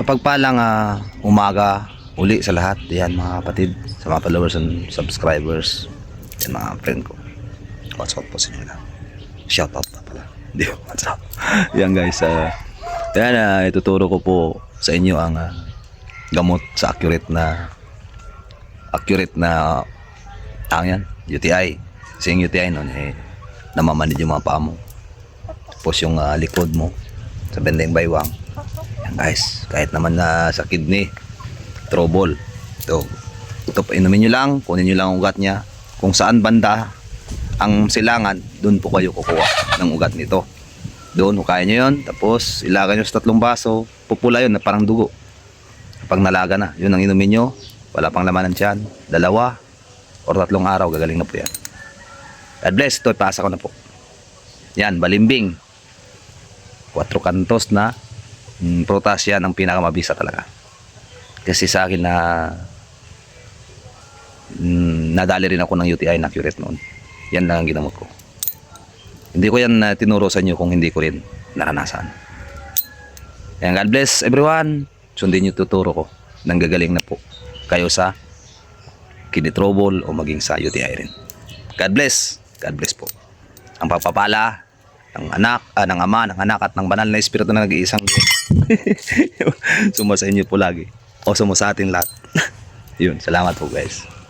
Mapagpalang ah, umaga uli sa lahat. Yan mga kapatid, sa mga followers and subscribers. Yan mga friend ko. What's up po sa inyo lang. Shout out na pala. Hindi ko what's up. yan guys. ah, yan, ah, ituturo ko po sa inyo ang ah, gamot sa accurate na accurate na tang yan, UTI. Kasi yung UTI nun, eh, namamanid yung mga paa mo. Tapos yung ah, likod mo, sa bendeng baywang. Guys, kahit naman na sa kidney, trouble. Ito, ito inumin nyo lang, kunin nyo lang ang ugat niya. Kung saan banda ang silangan, doon po kayo kukuha ng ugat nito. Doon, hukayin nyo yun, tapos ilagay nyo sa tatlong baso, pupula yun na parang dugo. Pag nalaga na, yun ang inumin nyo, wala pang laman ng tiyan, dalawa, or tatlong araw, gagaling na po yan. God bless, ito, ipasa ko na po. Yan, balimbing. Quatro kantos na mm, prutas yan ang pinakamabisa talaga. Kasi sa akin na mm, nadali rin ako ng UTI na accurate noon. Yan lang ang ginamot ko. Hindi ko yan uh, tinuro sa inyo kung hindi ko rin naranasan. Ayan, God bless everyone. Sundin yung tuturo ko. Nanggagaling na po kayo sa kidney trouble o maging sa UTI rin. God bless. God bless po. Ang pagpapala ng anak, ah, ng ama, ng anak at ng banal na espiritu na nag-iisang Diyos. Suma sa inyo po lagi. O suma sa atin lahat. Yun, salamat po guys.